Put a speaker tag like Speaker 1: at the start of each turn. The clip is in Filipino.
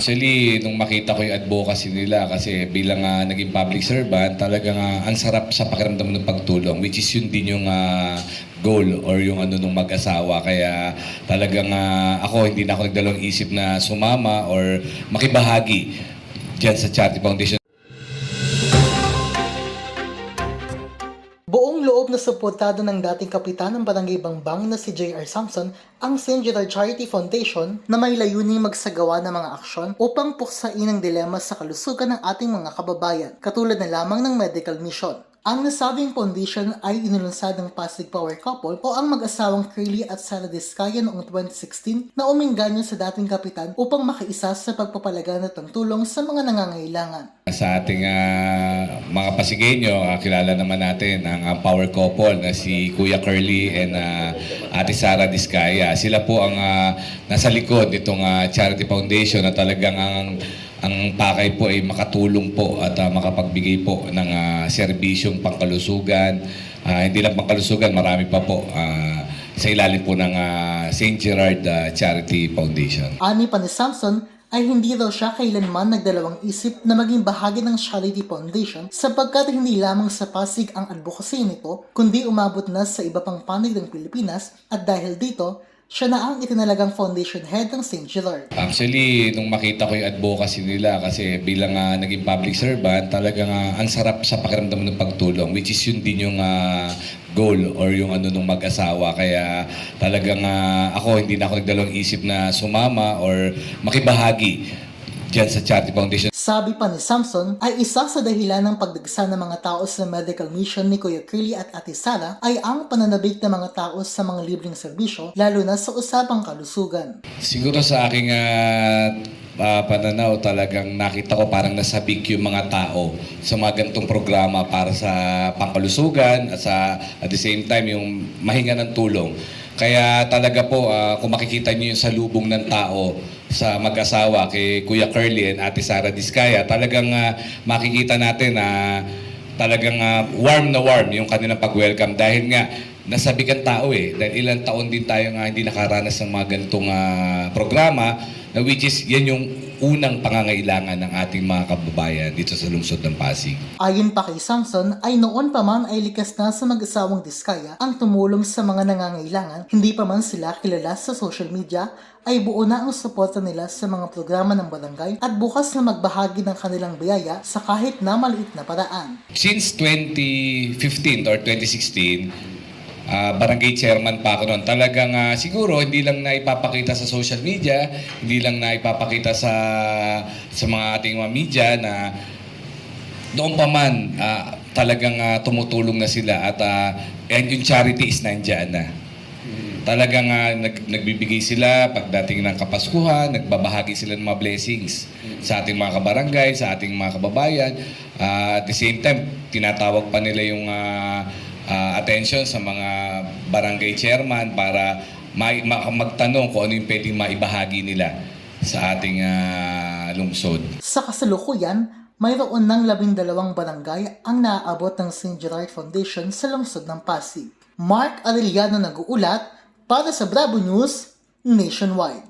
Speaker 1: Actually, nung makita ko yung advocacy nila kasi bilang ah, naging public servant, talagang ah, ang sarap sa pakiramdam ng pagtulong which is yun din yung ah, goal or yung ano nung mag-asawa. Kaya talagang ah, ako hindi na ako nagdalawang isip na sumama or makibahagi dyan sa Charity Foundation.
Speaker 2: Loob na suportado ng dating kapitan ng Barangay Bangbang na si J.R. Samson ang St. Gerard Charity Foundation na may layuning magsagawa ng mga aksyon upang puksain ang dilema sa kalusugan ng ating mga kababayan, katulad na lamang ng medical mission. Ang nasabing foundation ay inilunsad ng Pasig Power Couple o ang mag-asawang Curly at Sara Discaya noong 2016 na uminganyo sa dating kapitan upang makiisa sa pagpapalaganap ng tulong sa mga nangangailangan.
Speaker 1: Sa ating ah, mga Pasigueño, ah, kilala naman natin ang ah, power couple na si Kuya Curly and ah, Ate Sara Discaya. Sila po ang ah, nasa likod nitong ah, Charity Foundation na talagang ang ang pakay po ay makatulong po at ah, makapagbigay po ng ah, serbisyong pangkalusugan. Ah, hindi lang pangkalusugan, marami pa po ah, sa ilalim po ng ah, St. Gerard ah, Charity Foundation.
Speaker 2: Ani pa ni Samson ay hindi daw siya kailanman nagdalawang isip na maging bahagi ng Charity Foundation sapagkat hindi lamang sa Pasig ang advocacy nito kundi umabot na sa iba pang panig ng Pilipinas at dahil dito, siya na ang itinalagang foundation head ng St. Gerard.
Speaker 1: Actually, nung makita ko yung advocacy nila kasi bilang ah, naging public servant, talagang ah, ang sarap sa pakiramdam ng pagtulong which is yun din yung ah, goal or yung ano nung mag-asawa. Kaya talagang ah, ako hindi na ako nagdalawang isip na sumama or makibahagi dyan sa Charity Foundation.
Speaker 2: Sabi pa ni Samson ay isa sa dahilan ng pagdagsa ng mga tao sa medical mission ni Kuya Curly at Ate Sara ay ang pananabik ng mga tao sa mga libreng serbisyo lalo na sa usapang kalusugan.
Speaker 1: Siguro sa aking ah, ah, pananaw talagang nakita ko parang nasabik yung mga tao sa mga ganitong programa para sa pangkalusugan at sa at the same time yung mahinga ng tulong. Kaya talaga po ah, kung makikita niyo yung salubong ng tao sa mag-asawa kay Kuya Curly and Ate Sara Discaya, talagang ah, makikita natin na talagang ah, warm na warm yung kanilang pag-welcome dahil nga nasabik ang tao eh. Dahil ilang taon din tayo nga hindi nakaranas ng mga ganitong ah, programa na which is yan yung unang pangangailangan ng ating mga kababayan dito sa lungsod ng Pasig.
Speaker 2: Ayon pa kay Samson ay noon pa man ay likas na sa mag-asawang Diskaya ang tumulong sa mga nangangailangan, hindi pa man sila kilala sa social media, ay buo na ang suporta nila sa mga programa ng barangay at bukas na magbahagi ng kanilang biyaya sa kahit na maliit na paraan.
Speaker 1: Since 2015 or 2016, ah, barangay chairman pa ako noon. Talagang ah, siguro hindi lang na ipapakita sa social media, hindi lang na ipapakita sa sa mga ating mga media na doon pa man ah, talagang ah, tumutulong na sila at ah, and yung charity is nandiyan na. Talagang ah, nag, nagbibigay sila pagdating ng Kapaskuhan, nagbabahagi sila ng mga blessings sa ating mga kabarangay, sa ating mga kababayan. Ah, at the same time, tinatawag pa nila yung ah, ah, attention sa mga barangay chairman para ma- ma- magtanong kung ano yung pwedeng maibahagi nila sa ating ah, lungsod.
Speaker 2: Sa kasalukuyan, mayroon ng labindalawang barangay ang naaabot ng St. Gerard Foundation sa lungsod ng Pasig. Mark Arellano nag-uulat para sa Bravo News Nationwide.